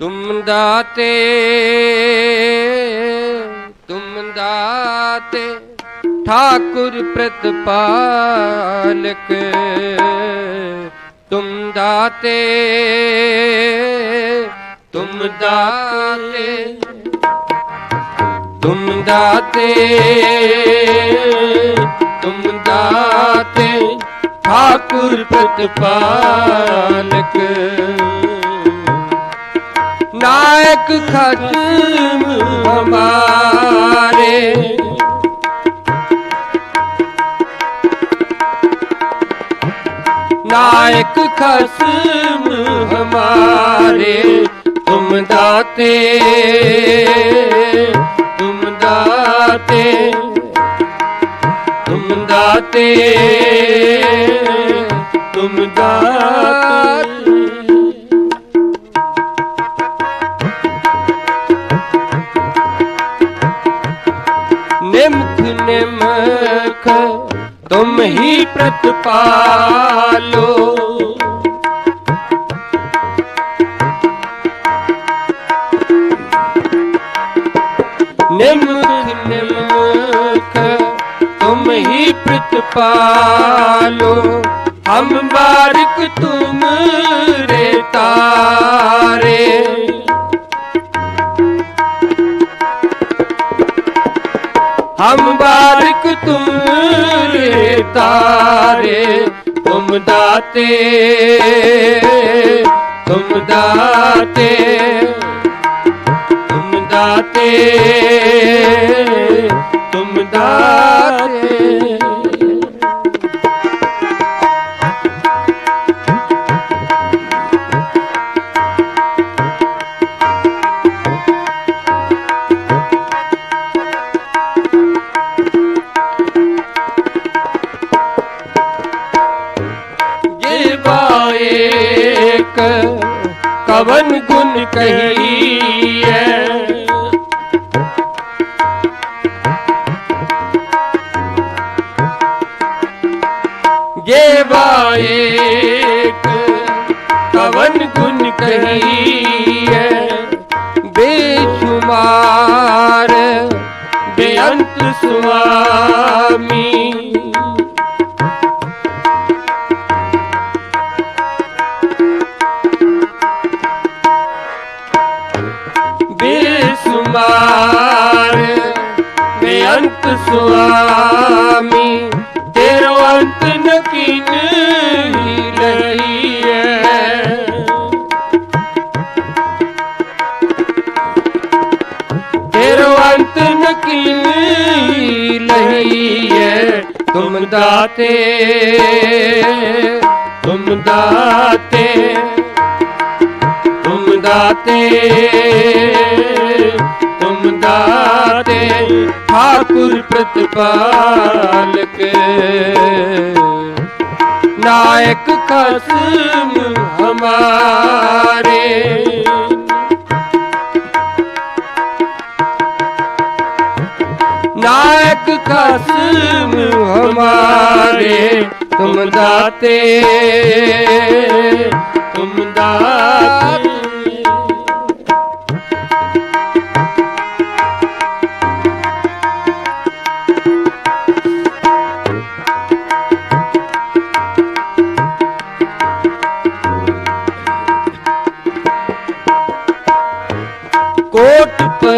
ਤੁਮ ਦਾਤੇ ਤੁਮ ਦਾਤੇ, ਠਾਕੁਰ ਪ੍ਰਤਪਾਲਕ, ਤੁਮ ਦਾਤੇ ਤੁਮ ਦਾਤੇ ਤੁਮ ਦਾਤੇ ਤੁਮ ਦਾਤੇ, ਠਾਕੁਰ ਪ੍ਰਤਪਾਲਕ। ਨਾਇਕ ਖਸਮ ਹਮਾਰੇ। ਨਾਇਕ ਖਸਮ ਹਮਾਰੇ ਤੁਮ ਦਾਤੇ ਤੁਮ ਦਾਤੇ ਤੁਮ ਦਾਤੇ ਤੁਮ ਦਾਤੇ। ਹੀ ਪ੍ਰਤਪਾਲੋ। ਨਿਮਖ ਨਿਮਖ ਤੁਮ ਹੀ ਪ੍ਰਤਪਾਲੋ। ਹਮ ਬਾਰਕ ਤੁਮ ਰੇ ਤਾਰੇ। ਹਮ ਬਾਰਿਕ ਤੁਮਰੇ ਤਾਰੇ ਤੁਮ ਦਾਤੇ ਤੁਮ ਦਾਤੇ ਤੁਮ ਦਾਤੇ ਤੁਮ ਦਾਤੇ। कवन गुण कहिए एक कवन गुण कहिए बेशुमार बेअंत स्वामी ਬਿਸਮਾਰ। ਬੇਅੰਤ ਸੁਆਮੀ, ਤੇਰੋ ਅੰਤ ਨਕੀਨ ਹੀ ਲਹੀ ਅੰਤ ਨਕੀਨ ਹੀ ਹੈ ਤੁਮ ਦਾਤੇ ਤੁਮ ਦਾਤੇ। ਦਾਤੇ ਤੁਮ ਦਾਤੇ ਠਾਕੁਰ ਪ੍ਰਤਪਾਲਕ। ਨਾਇਕ ਖਸਮ ਹਮਾਰੇ। ਨਾਇਕ ਖਸਮ ਹਮਾਰੇ ਤੁਮ ਦਾਤੇ।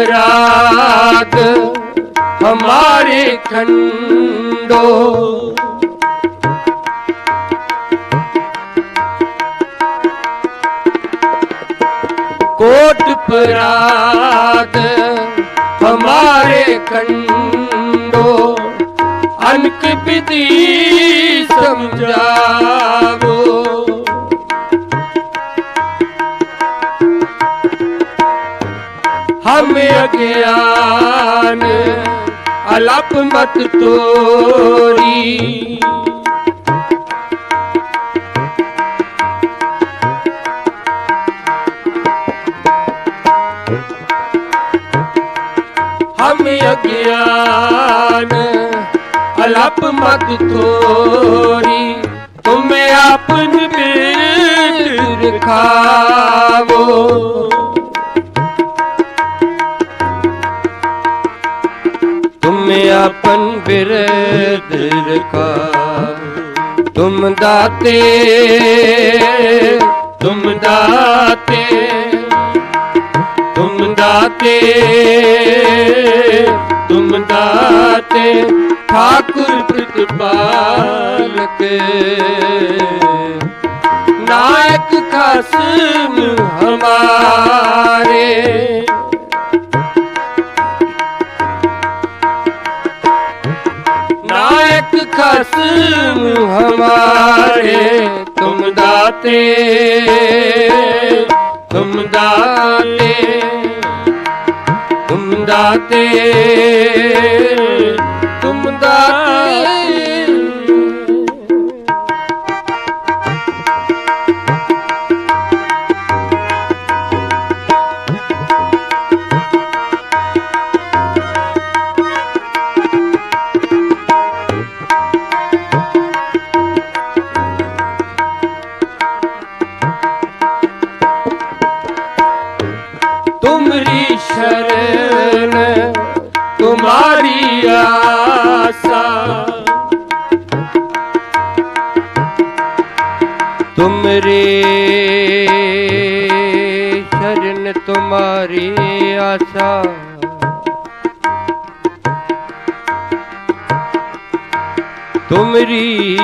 पराग हमारे खंडो। कोट पराग हमारे खंडो। अनक विधि समझावो ਨਾਮ ਅਗਿਆਨ ਅਲਪ ਮਤ ਤੋਰੀ। ਹਮ ਅਗਿਆਨ ਅਲਪ ਮਤ ਤੋਰੀ। ਤੁਮੇ ਆਪਨ ਬੇਟ ਆਪਨ ਬਿਰਦ ਰਖਾ ਤੁਮ ਦਾਤੇ ਤੁਮ ਦਾਤੇ ਤੁਮ ਦਾਤੇ ਤੁਮ ਦਾਤੇ, ਠਾਕੁਰ ਪ੍ਰਤਪਾਲਕ। ਨਾਇਕ ਖਸਮ ਹਮਾਰੇ। ਨਾਇਕ ਖਸਮ ਹਮਾਰੇ ਤੁਮ ਦਾਤੇ ਤੁਮ ਦਾਤੇ ਤੁਮ ਸ਼ਰਨ ਤੁਮਾਰੀ ਆਸਾ ਤੁਮਰੀ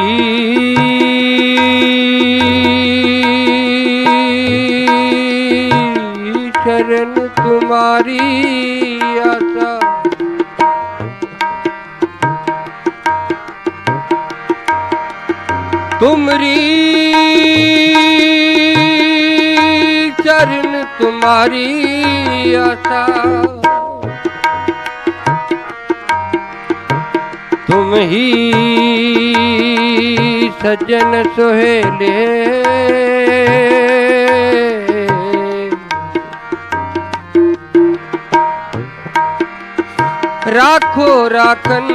ਸ਼ਰਨ ਤੁਮਾਰੀ ਆਸਾ ਤੁਮਰੀ ਚਰਨ ਤੁਮਾਰੀ ਆਸਾ ਤੁਮ ਹੀ ਸਜਣ ਸੁਹੇਲੇ ਰਾਖੋ ਰਾਖਨ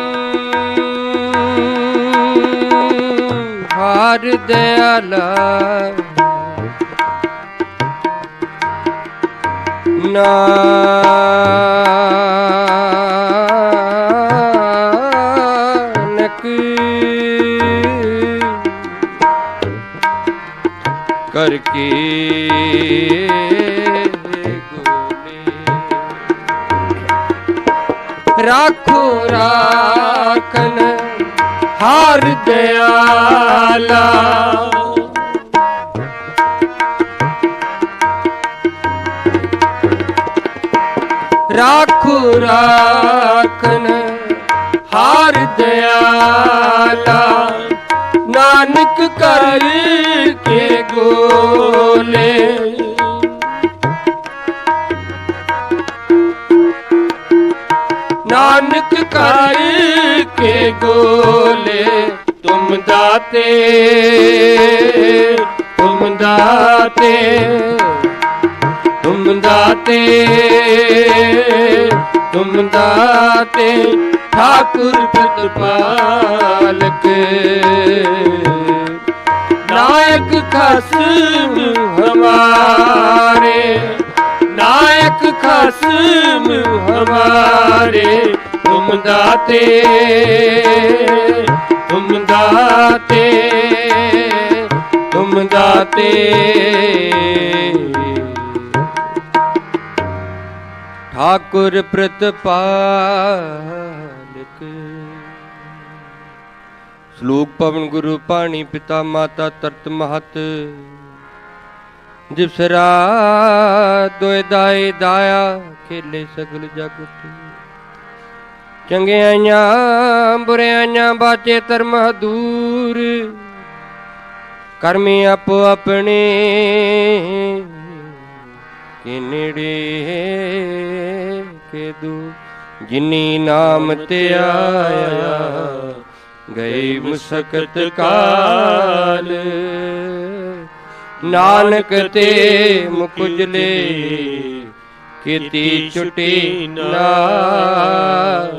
ਹਾਰ ਨਾਨਕ। ਕਰ ਕੀ ਰਾਖੋ ਰਾਖਨ ਹਰ ਦਿਆਲਾ। ਰਾਖੂ, ਰਾਖਨ ਹਾਰ ਦਿਆਲਾ। ਨਾਨਕ ਕਰ ਕੇ ਗੋਲੇ। ਨਾਨਕ ਕਰ ਕੇ ਗੋਲੇ, ਤੁਮ ਦਾਤੇ ਤੁਮ ਦਾਤੇ। ਤੁਮ ਦਾਤੇ ਤੁਮ ਦਾਤੇ, ਠਾਕੁਰ ਪ੍ਰਤਪਾਲਕ। ਨਾਇਕ ਖਸਮ ਹਮਾਰੇ, ਨਾਇਕ ਖਸਮ ਹਮਾਰੇ, ਤੁਮ ਦਾਤੇ ਤੁਮ ਦਾਤੇ ਤੁਮ ਦਾਤੇ। ਠਾਕੁਰ ਪ੍ਰਤਪਾਲਕ। ਸ਼ਲੋਕ ਪਵਨ ਗੁਰੂ ਪਾਣੀ ਪਿਤਾ ਮਾਤਾ ਤਰਤ ਮਹਤ। ਜਿਵਸਰਾ ਦੋਇ ਦਾਏ ਦਾਇਆ, ਖੇਲੇ ਸਗਲ ਜਗਤ। ਚੰਗਿਆਈਆਂ ਬੁਰਿਆਈਆਂ ਬਾਚੇ ਧਰਮ ਦੂਰ ਕਰਮੀ ਆਪੋ ਆਪਣੇ ਕਿ ਕੇ ਦੂ ਜਿਨੀ ਨਾਮ ਤੇ ਆਇਆ, ਗਈ ਮੁਸਕਤ ਕਾਲ। ਨਾਨਕ ਤੇ ਮੁਕੁਜਲੇ ਕੀਤੀ ਛੁਟੀ ਨਾਲ।